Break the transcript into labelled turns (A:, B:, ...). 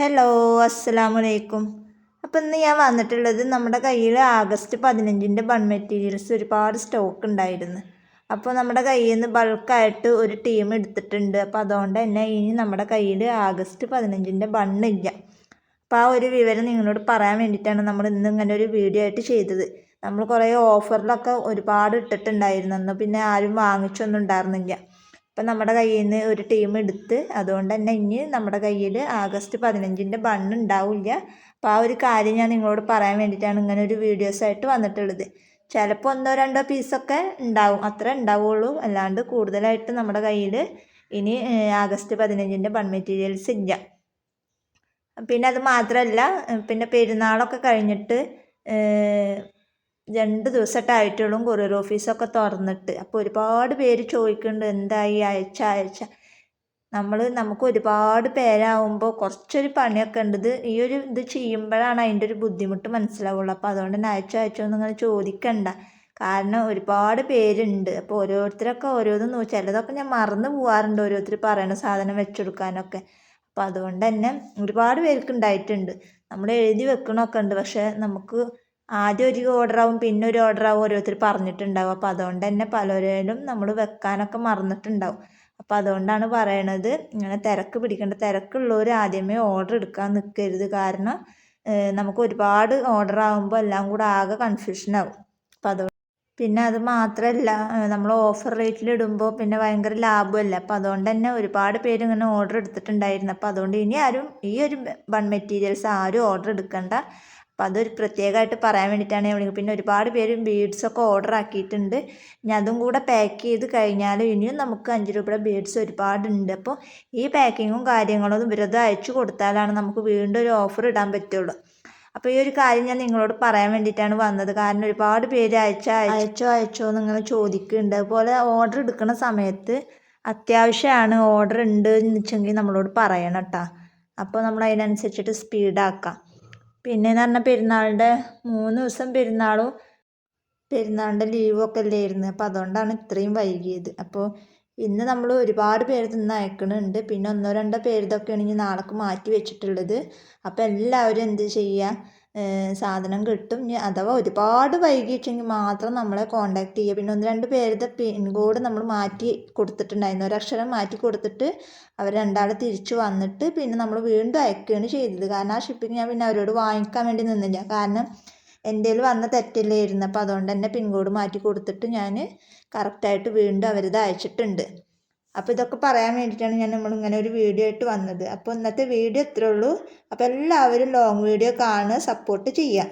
A: Hello അസ്സലാമു അലൈക്കും അപ്പോൾ ഇന്ന് ഞാൻ വന്നിട്ടുള്ളത് നമ്മുടെ കയ്യിൽ ആഗസ്റ്റ് പതിനഞ്ചിന്റെ ബൺ മെറ്റീരിയൽസ് ഒരുപാട് സ്റ്റോക്ക് ഉണ്ടായിരുന്നു. അപ്പോൾ നമ്മുടെ കയ്യിൽ നിന്ന് ബൾക്കായിട്ട് ഒരു ടീം എടുത്തിട്ടുണ്ട്. അപ്പോൾ അതുകൊണ്ട് തന്നെ ഇനി നമ്മുടെ കയ്യിൽ ആഗസ്റ്റ് പതിനഞ്ചിന്റെ ബണ്ണില്ല അപ്പോൾ ആ ഒരു വിവരം നിങ്ങളോട് പറയാൻ വേണ്ടിയിട്ടാണ് നമ്മൾ ഇന്ന് ഇങ്ങനെ ഒരു വീഡിയോ ആയിട്ട് ചെയ്തത്. നമ്മൾ കുറേ ഓഫറിലൊക്കെ ഒരുപാട് ഇട്ടിട്ടുണ്ടായിരുന്നു. പിന്നെ ആരും വാങ്ങിച്ചൊന്നും ഉണ്ടായിരുന്നില്ല. അപ്പം നമ്മുടെ കയ്യിൽ നിന്ന് ഒരു ടീം എടുത്ത് അതുകൊണ്ട് തന്നെ ഇനി നമ്മുടെ കയ്യിൽ ആഗസ്റ്റ് പതിനഞ്ചിന്റെ ബണ്ണ് ഉണ്ടാവില്ല. അപ്പോൾ ആ ഒരു കാര്യം ഞാൻ നിങ്ങളോട് പറയാൻ വേണ്ടിയിട്ടാണ് ഇങ്ങനെ ഒരു വീഡിയോസായിട്ട് വന്നിട്ടുള്ളത്. ചിലപ്പോൾ ഒന്നോ രണ്ടോ പീസൊക്കെ ഉണ്ടാവും അത്ര ഉണ്ടാവുള്ളൂ. അല്ലാണ്ട് കൂടുതലായിട്ട് നമ്മുടെ കയ്യിൽ ഇനി ആഗസ്റ്റ് പതിനഞ്ചിന്റെ ബൺ മെറ്റീരിയൽസ് ഇല്ല. പിന്നെ അത് മാത്രമല്ല പിന്നെ പെരുന്നാളൊക്കെ കഴിഞ്ഞിട്ട് രണ്ട് ദിവസമായിട്ട് ആയിട്ടുള്ളൂ കൊറിയർ ഓഫീസൊക്കെ തുറന്നിട്ട്. അപ്പോൾ ഒരുപാട് പേര് ചോദിക്കുന്നുണ്ട് എന്തായി? അയച്ച അയച്ച. നമ്മൾ നമുക്ക് ഒരുപാട് പേരാവുമ്പോൾ കുറച്ചൊരു പണിയൊക്കെ ഉണ്ട്. ഈ ഒരു ഇത് ചെയ്യുമ്പോഴാണ് അതിന്റെ ഒരു ബുദ്ധിമുട്ട് മനസ്സിലാവുള്ളൂ. അപ്പോൾ അതുകൊണ്ട് തന്നെ അയച്ചോ അയച്ചോ നിങ്ങൾ ചോദിക്കണ്ട. കാരണം ഒരുപാട് പേരുണ്ട്. അപ്പോൾ ഓരോരുത്തരൊക്കെ ഓരോന്നും ചിലതൊക്കെ ഞാൻ മറന്നു പോകാറുണ്ട് ഓരോരുത്തർ പറയണ സാധനം വെച്ചെടുക്കാനൊക്കെ. അപ്പോൾ അതുകൊണ്ട് തന്നെ ഒരുപാട് പേർക്ക് ഉണ്ടായിട്ടുണ്ട്. നമ്മൾ എഴുതി വെക്കണമൊക്കെ ഉണ്ട്. പക്ഷേ നമുക്ക് ആദ്യം ഒരു ഓർഡർ ആവും പിന്നെ ഒരു ഓർഡർ ഓർഡറാവും ഓരോരുത്തർ പറഞ്ഞിട്ടുണ്ടാവും. അപ്പോൾ അതുകൊണ്ട് തന്നെ പലരും നമ്മൾ വെക്കാനൊക്കെ മറന്നിട്ടുണ്ടാവും. അപ്പോൾ അതുകൊണ്ടാണ് പറയണത് ഇങ്ങനെ തിരക്ക് പിടിക്കേണ്ട. തിരക്കുള്ളവർ ആദ്യമേ ഓർഡർ എടുക്കാൻ നിൽക്കരുത് കാരണം നമുക്ക് ഒരുപാട് ഓർഡർ ആകുമ്പോൾ എല്ലാം കൂടെ ആകെ കൺഫ്യൂഷൻ ആവും. അപ്പോൾ അതുകൊണ്ട് പിന്നെ അത് മാത്രമല്ല നമ്മൾ ഓഫർ റേറ്റിൽ ഇടുമ്പോൾ പിന്നെ ഭയങ്കര ലാഭമല്ല? അപ്പോൾ അതുകൊണ്ട് തന്നെ ഒരുപാട് പേര് ഇങ്ങനെ ഓർഡർ എടുത്തിട്ടുണ്ടായിരുന്നു. അപ്പോൾ അതുകൊണ്ട് ഇനി ആരും ഈ ഒരു വൺ മെറ്റീരിയൽസ് ആരും ഓർഡർ എടുക്കണ്ട. അപ്പോൾ അതൊരു പ്രത്യേകമായിട്ട് പറയാൻ വേണ്ടിയിട്ടാണ് ഞാൻ വിളിക്കുന്നത്. പിന്നെ ഒരുപാട് പേര് ബീഡ്സൊക്കെ ഓർഡർ ആക്കിയിട്ടുണ്ട്. ഇനി അതും കൂടെ പാക്ക് ചെയ്ത് കഴിഞ്ഞാൽ ഇനിയും നമുക്ക് അഞ്ച് രൂപയുടെ ബീഡ്സ് ഒരുപാടുണ്ട്. അപ്പോൾ ഈ പാക്കിങ്ങും കാര്യങ്ങളും ഇവരത് അയച്ചു കൊടുത്താലാണ് നമുക്ക് വീണ്ടും ഒരു ഓഫർ ഇടാൻ പറ്റുള്ളൂ. അപ്പോൾ ഈ ഒരു കാര്യം ഞാൻ നിങ്ങളോട് പറയാൻ വേണ്ടിയിട്ടാണ് വന്നത്. കാരണം ഒരുപാട് പേര് അയച്ച അയച്ചോ അയച്ചോ നിങ്ങൾ ചോദിക്കുന്നുണ്ട്. അതുപോലെ ഓർഡർ എടുക്കുന്ന സമയത്ത് അത്യാവശ്യമാണ്. ഓർഡർ ഉണ്ട് എന്ന് വെച്ചെങ്കിൽ നമ്മളോട് പറയണം കേട്ടോ. അപ്പോൾ നമ്മൾ അതിനനുസരിച്ചിട്ട് സ്പീഡാക്കാം. പിന്നെയെന്ന് പറഞ്ഞാൽ പെരുന്നാളിന്റെ മൂന്ന് ദിവസം പെരുന്നാളും പെരുന്നാളിന്റെ ലീവും ഒക്കെ അല്ലായിരുന്നു. അപ്പോൾ അതുകൊണ്ടാണ് ഇത്രയും വൈകിയത്. അപ്പോൾ ഇന്ന് നമ്മൾ ഒരുപാട് പേര് തിന്ന് അയക്കണുണ്ട്. പിന്നെ ഒന്നോ രണ്ടോ പേരുതൊക്കെയാണ് ഇനി നാളേക്ക് മാറ്റി വെച്ചിട്ടുള്ളത്. അപ്പോൾ എല്ലാവരും എന്ത് ചെയ്യുക സാധനം കിട്ടും. ഇനി അഥവാ ഒരുപാട് വൈകിച്ചെങ്കിൽ മാത്രം നമ്മളെ കോണ്ടാക്ട് ചെയ്യുക. പിന്നെ ഒന്ന് രണ്ട് പേരുടെ പിൻകോഡ് നമ്മൾ മാറ്റി കൊടുത്തിട്ടുണ്ടായിരുന്നു. ഒരക്ഷരം മാറ്റി കൊടുത്തിട്ട് അവർ രണ്ടാൾ തിരിച്ചു വന്നിട്ട് പിന്നെ നമ്മൾ വീണ്ടും അയക്കുകയാണ് ചെയ്തത്. കാരണം ആ ഷിപ്പിംഗ് ഞാൻ പിന്നെ അവരോട് വാങ്ങിക്കാൻ വേണ്ടി നിന്നില്ല. കാരണം എന്റെ വന്ന തെറ്റല്ലായിരുന്നു അപ്പോൾ അതുകൊണ്ട് തന്നെ പിൻകോഡ് മാറ്റി കൊടുത്തിട്ട് ഞാൻ കറക്റ്റായിട്ട് വീണ്ടും അവരിത് അയച്ചിട്ടുണ്ട്. അപ്പോൾ ഇതൊക്കെ പറയാൻ വേണ്ടിയിട്ടാണ് ഞാൻ നമ്മൾ ഇങ്ങനെ ഒരു വീഡിയോ ആയിട്ട് വന്നത്. അപ്പോൾ ഇന്നത്തെ വീഡിയോ ഇത്രേ ഉള്ളൂ. അപ്പോൾ എല്ലാവരും ലോങ് വീഡിയോ കാണുക സപ്പോർട്ട് ചെയ്യുക.